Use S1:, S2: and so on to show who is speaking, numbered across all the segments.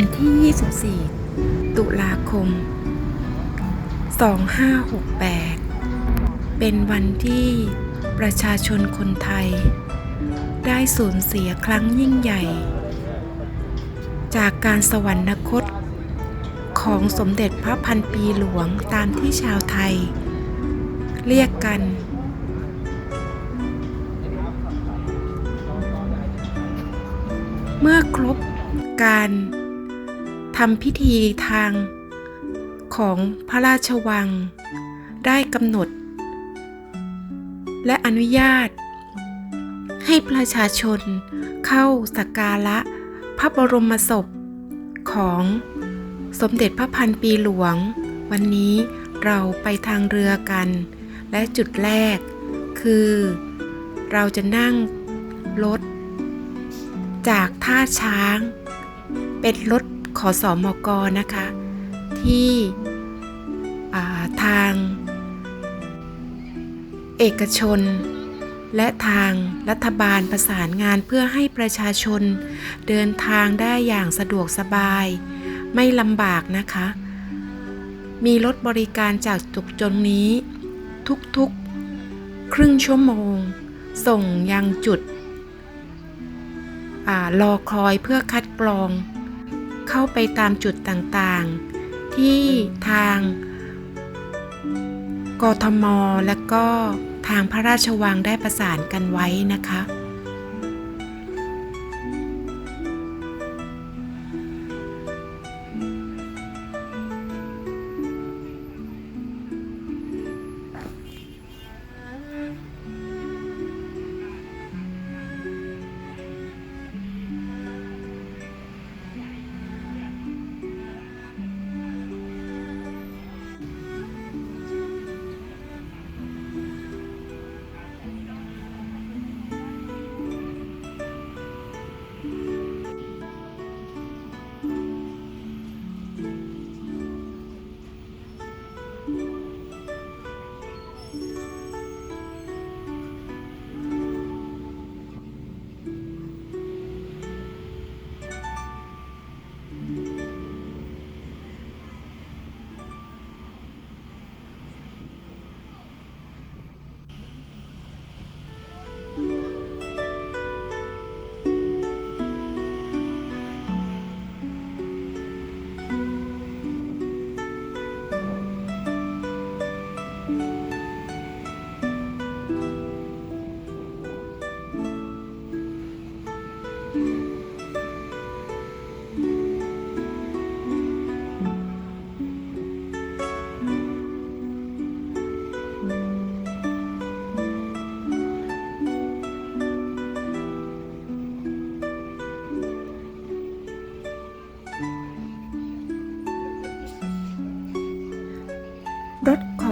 S1: วันที่ 24 ตุลาคม 2568 เป็นวันที่ประชาชนคนไทย ได้สูญเสียครั้งยิ่งใหญ่ จากการสวรรคต ของสมเด็จพระพันปีหลวงตามที่ชาวไทย เรียกกันเมื่อครบการ ทำพิธีทางของพระราชวัง ได้กำหนด และอนุญาต ให้ประชาชนเข้าสักการะพระบรมศพของสมเด็จพระพันปีหลวง วันนี้เราไปทางเรือกัน และจุดแรก คือ เราจะนั่งรถ จากท่าช้าง เป็นรถ ขอสอมกนะคะ ที่าทาง เอกชน และทางรัฐบาลประสานงานเพื่อให้ประชาชนเดินทางได้อย่างสะดวกสบาย ไม่ลำบากนะคะ มีรถบริการจากจุดจนนี้ ทุกๆ ครึ่งชั่วโมง ส่งยังจุดอรอคอยเพื่อคัดกรอง เข้าไปตามจุดต่างๆ ที่ทางกทม และก็ทางพระราชวังได้ประสานกันไว้นะคะ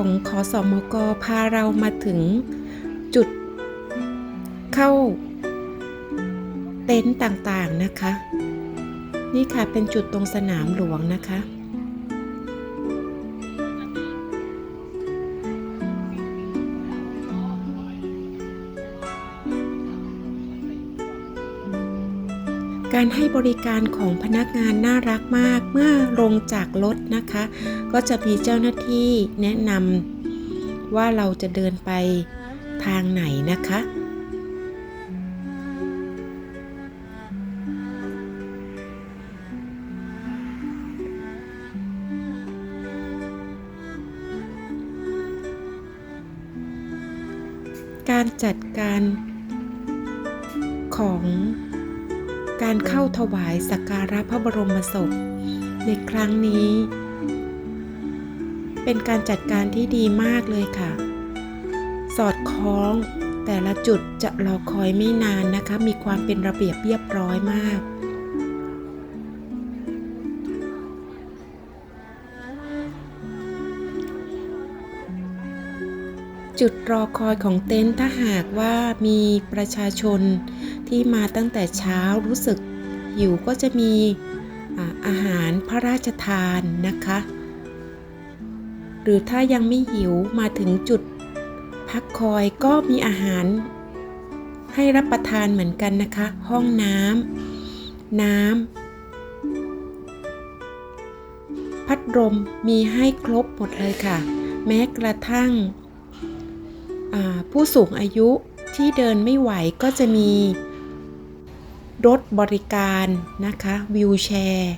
S1: ของขอสอมกพาเรามาถึงจุดเข้าเต็นต์ต่างๆนะคะ นี่ค่ะเป็นจุดตรงสนามหลวงนะคะ การให้บริการของพนักงานน่ารักมาก เมื่อลงจากรถนะคะ ก็จะมีเจ้าหน้าที่แนะนำว่าเราจะเดินไปทางไหนนะคะ การจัดการของ การเข้าถวายสักการะพระบรมศพ ในครั้งนี้ เป็นการจัดการที่ดีมากเลยค่ะ สอดคล้องแต่ละจุดจะรอคอยไม่นานนะคะ มีความเป็นระเบียบเรียบร้อยมาก จุดรอคอยของเต็นท์ถ้าหากว่ามีประชาชน ที่มาตั้งแต่เช้ารู้สึกหิวก็จะมีอาหารพระราชทานนะคะ หรือถ้ายังไม่หิวมาถึงจุดพักคอยก็มีอาหารให้รับประทานเหมือนกันนะคะ ห้องน้ำน้ำพัดลมมีให้ครบหมดเลยค่ะ แม้กระทั่งผู้สูงอายุที่เดินไม่ไหวก็จะมี รถบริการนะคะวิวแชร์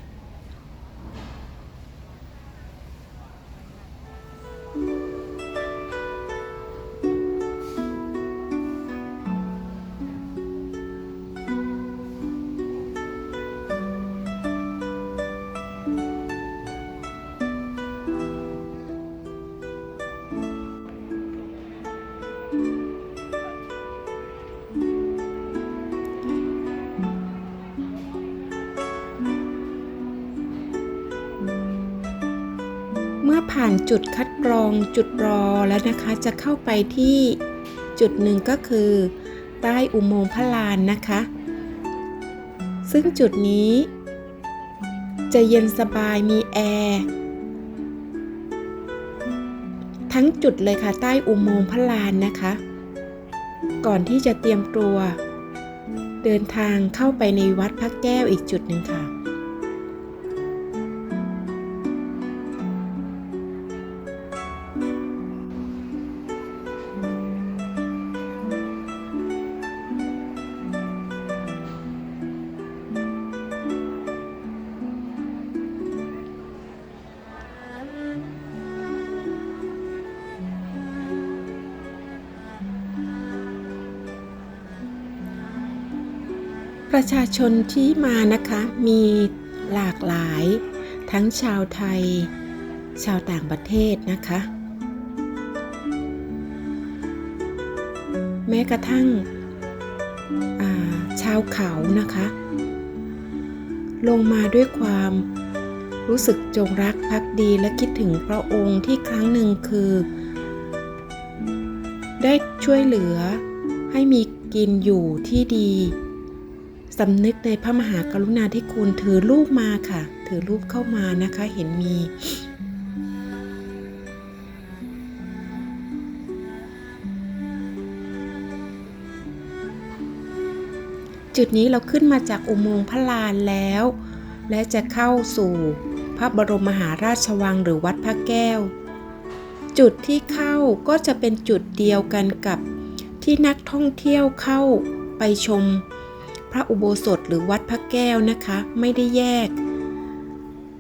S1: มื่อผ่านจุดคัดกรองจุดรอแล้วนะคะจะเข้าไปที่จุดหนึ่งก็คือ ใต้อุโมงค์พระลานนะคะ ซึ่งจุดนี้ จะเย็นสบายมีแอร์ทั้งจุดเลยค่ะ ใต้อุโมงค์พระลานนะคะ ก่อนที่จะเตรียมตัว เดินทางเข้าไปในวัดพระแก้วอีกจุดหนึ่งค่ะ ประชาชนที่มานะคะมีหลากหลาย ทั้งชาวไทย ชาวต่างประเทศนะคะ แม้กระทั่งาชาวเขานะคะ ลงมาด้วยความรู้สึกจงรักภักดีและคิดถึงพระองค์ที่ครั้งหนึ่งคือ ได้ช่วยเหลือให้มีกินอยู่ที่ดี สำนึกในพระมหากรุณาธิคุณถือรูปมาค่ะ ถือรูปเข้ามานะคะเห็นมีจุดนี้เราขึ้นมาจากอุโมงค์พระลานแล้ว และจะเข้าสู่พระบรมมหาราชวังหรือวัดพระแก้ว จุดที่เข้าก็จะเป็นจุดเดียวกันกับที่นักท่องเที่ยวเข้าไปชม พระอุโบสถหรือวัดพระแก้วนะคะ ไม่ได้แยก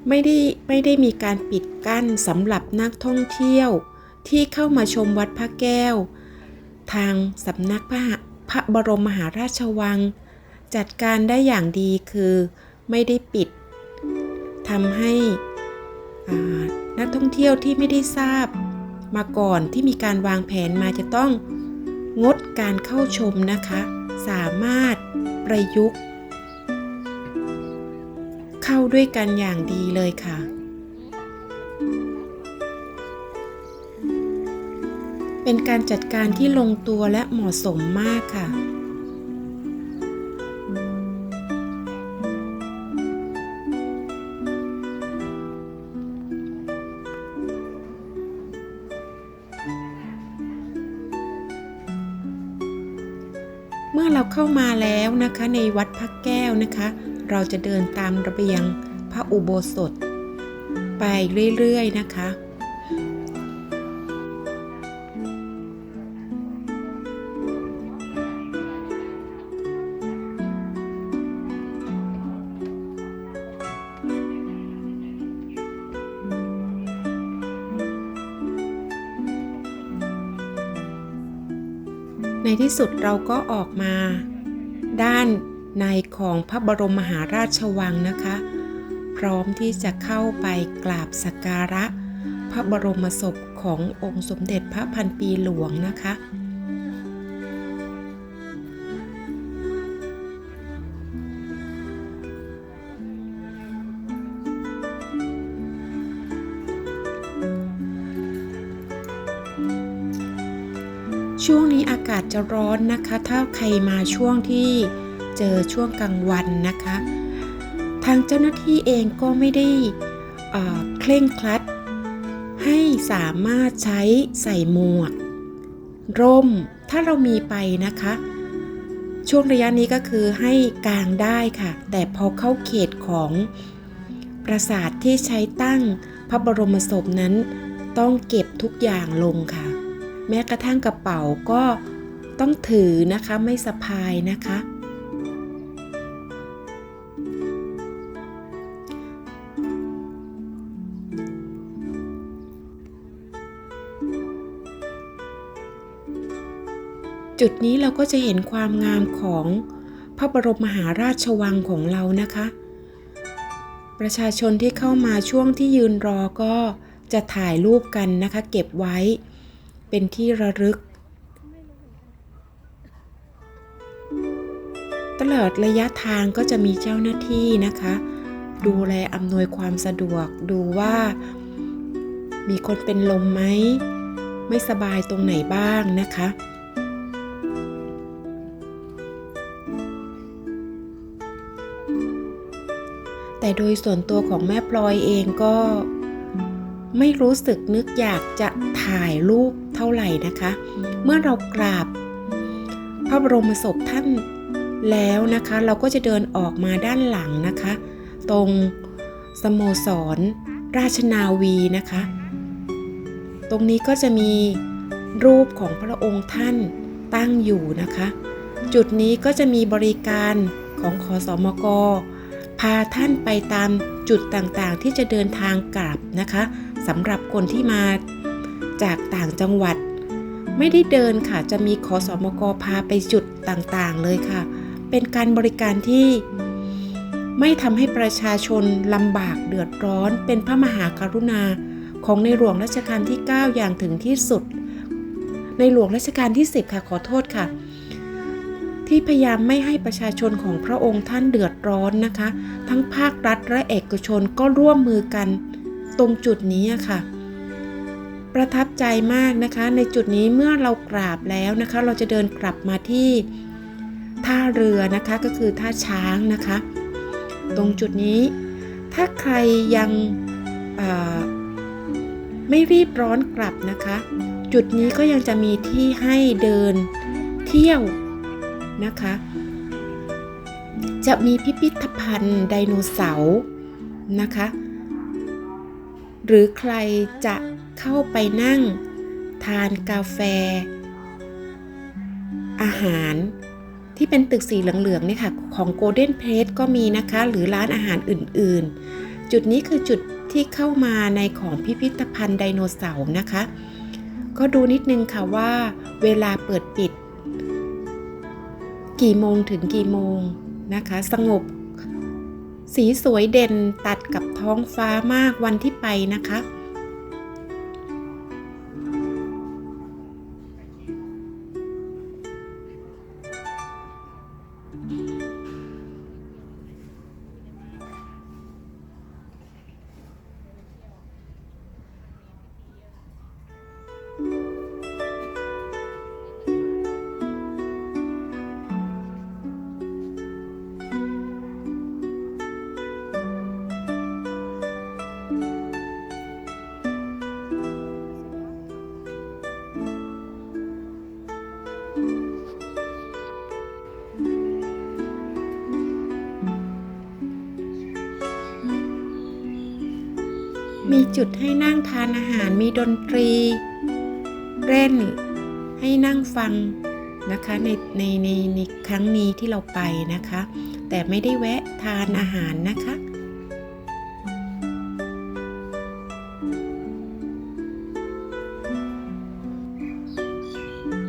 S1: ไม่ได้ไม่ได้มีการปิดกั้นสำหรับนักท่องเที่ยว ที่เข้ามาชมวัดพระแก้ว ทางสำนักพระพระบรมมหาราชวัง จัดการได้อย่างดีคือไม่ได้ปิดทำให้นักท่องเที่ยวที่ไม่ได้ทราบมาก่อนที่มีการวางแผนมาจะต้องงดการเข้าชมนะคะ สามารถ ประยุกต์ เข้าด้วยกันอย่างดีเลยค่ะ เป็นการจัดการที่ลงตัวและเหมาะสมมากค่ะ เข้ามาแล้วนะคะในวัดพระแก้วนะคะ เราจะเดินตามระเบียงพระอุโบสถ ไปเรื่อยๆนะคะ ในที่สุดเราก็ออกมา ด้านในของพระบรมมหาราชวังนะคะ พร้อมที่จะเข้าไปกราบสักการะ พระบรมศพขององค์สมเด็จพระพันปีหลวงนะคะ ช่วงนี้อากาศจะร้อนนะคะ ถ้าใครมาช่วงที่เจอช่วงกลางวันนะคะ ทางเจ้าหน้าที่เองก็ไม่ได้เเคร่งครัด ให้สามารถใช้ใส่หมวก ร่มถ้าเรามีไปนะคะ ช่วงระยะนี้ก็คือให้กางได้ค่ะ แต่พอเข้าเขตของปราสาทที่ใช้ตั้งพระบรมศพนั้น ต้องเก็บทุกอย่างลงค่ะ แม้กระทั่งกระเป๋าก็ต้องถือนะคะไม่สะพายนะคะ จุดนี้เราก็จะเห็นความงามของพระบรมมหาราชวังของเรานะคะ ประชาชนที่เข้ามาช่วงที่ยืนรอก็จะถ่ายรูปกันนะคะ เก็บไว้ เป็นที่ระลึก ตลอดระยะทางก็จะมีเจ้าหน้าที่นะคะ ดูแลอำนวยความสะดวกดูว่า มีคนเป็นลมไหม ไม่สบายตรงไหนบ้างนะคะแต่โดยส่วนตัวของแม่พลอยเองก็ไม่รู้สึกนึกอยากจะถ่ายรูป เท่าไหร่นะคะ เมื่อเรากราบ พระบรมศพท่านแล้วนะคะ เราก็จะเดินออกมาด้านหลังนะคะ ตรงสโมสร ราชนาวีนะคะ ตรงนี้ก็จะมีรูปของพระองค์ท่านตั้งอยู่นะคะ จุดนี้ก็จะมีบริการของขอสอมกพาท่านไปตามจุดต่างๆ ที่จะเดินทางกลับนะคะสำหรับคนที่มา จากต่างจังหวัด ไม่ได้เดินค่ะจะมีขอสอมกพาไปจุดต่างๆเลยค่ะ เป็นการบริการที่ไม่ทำให้ประชาชนลำบากเดือดร้อน เป็นพระมหากรุณาของในหลวงรัชกาลที่ 9 อย่างถึงที่สุด ในหลวงรัชกาลที่ 10 ค่ะขอโทษค่ะ ที่พยายามไม่ให้ประชาชนของพระองค์ท่านเดือดร้อนนะคะ ทั้งภาครัฐและเอกชนก็ร่วมมือกันตรงจุดนี้ค่ะ ประทับใจมากนะคะ ในจุดนี้เมื่อเรากราบแล้วนะคะ เราจะเดินกลับมาที่ท่าเรือนะคะก็คือท่าช้างนะคะ ตรงจุดนี้ ถ้าใครยังไม่รีบร้อนกลับนะคะ จุดนี้ก็ยังจะมีที่ให้เดินเที่ยวนะคะ จะมีพิพิธภัณฑ์ไดโนเสาร์นะคะ หรือใครจะ เข้าไปนั่ง ทานกาแฟ อาหารที่เป็นตึกสีเหลืองๆเนี่ยค่ะ ของ Golden Plate ก็มีนะคะ หรือร้านอาหารอื่นๆ จุดนี้คือจุดที่เข้ามาในของพิพิธภัณฑ์ไดโนเสาร์นะคะ ก็ดูนิดนึงค่ะว่าเวลาเปิดปิด กี่โมงถึงกี่โมงนะคะ สงบ สีสวยเด่นตัดกับท้องฟ้ามากวันที่ไปนะคะ จุดให้นั่งทานอาหารมีดนตรี เล่นให้นั่งฟังนะคะในในในในครั้งนี้ที่เราไปนะคะ แต่ไม่ได้แวะทานอาหารนะคะ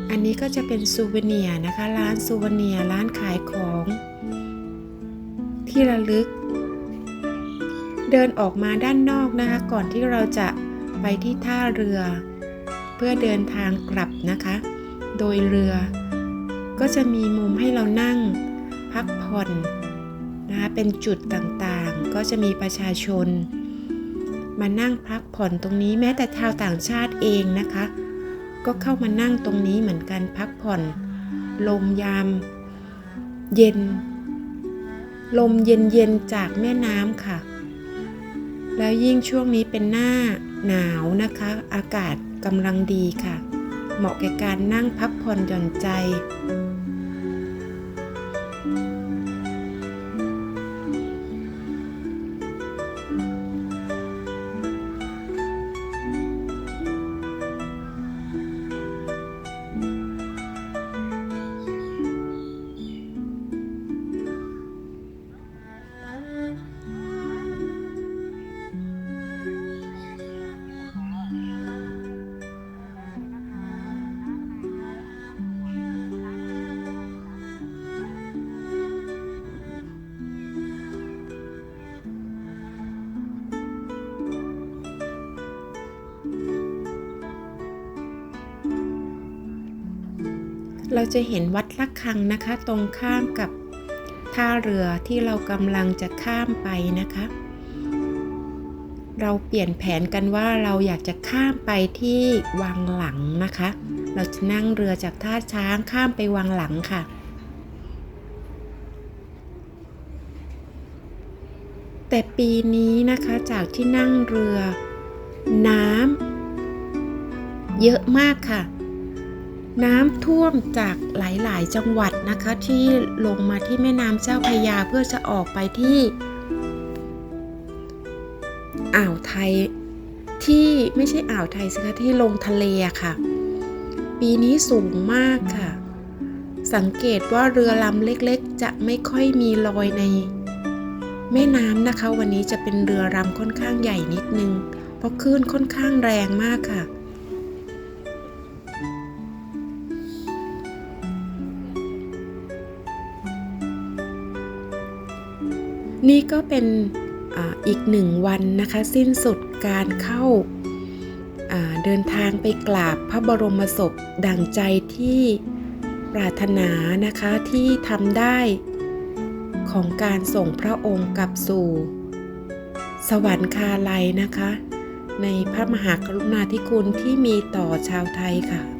S1: อันนี้ก็จะเป็นซูเวเนียนะคะ ร้านซูเวเนียร้านขายของ ที่ระลึก เดินออกมาด้านนอกนะคะ ก่อนที่เราจะไปที่ท่าเรือ เพื่อเดินทางกลับนะคะ โดยเรือ ก็จะมีมุมให้เรานั่งพักผ่อนนะคะเป็นจุดต่างๆ ก็จะมีประชาชน มานั่งพักผ่อนตรงนี้แม้แต่ชาวต่างชาติเองนะคะ ก็เข้ามานั่งตรงนี้เหมือนกันพักผ่อน ลมยามเย็น ลมเย็นๆจากแม่น้ำค่ะ แล้วยิ่งช่วงนี้เป็นหน้าหนาวนะคะ อากาศกำลังดีค่ะ เหมาะแก่การนั่งพักผ่อนหย่อนใจ เราจะเห็นวัดละคังนะคะ ตรงข้ามกับท่าเรือที่เรากำลังจะข้ามไปนะคะ เราเปลี่ยนแผนกันว่าเราอยากจะข้ามไปที่วังหลังนะคะ เราจะนั่งเรือจากท่าช้างข้ามไปวังหลังค่ะแต่ปีนี้นะคะจากที่นั่งเรือน้ำเยอะมากค่ะ น้ำท่วมจากหลายๆ จังหวัดนะคะ ที่ลงมาที่แม่น้ำเจ้าพยาเพื่อจะออกไปที่อ่าวไทยที่ไม่ใช่อ่าวไทยสิคะที่ลงทะเลค่ะ ปีนี้สูงมากค่ะ สังเกตว่าเรือลำเล็กๆ จะไม่ค่อยมีรอยใน แม่น้ำนะคะ วันนี้จะเป็นเรือรำค่อนข้างใหญ่นิดนึง เพราะคลื่นค่อนข้างแรงมากค่ะ นี่ก็เป็นออีกหนึ่งวันนะคะ สิ้นสุดการเข้าอ่าเดินทางไปกราบพระบรมศพดังใจที่ปรารถนานะคะที่ทำได้ของการส่งพระองค์กลับสู่ สวรรคาลัยนะคะ ในพระมหากรุณาธิคุณที่มีต่อชาวไทยค่ะ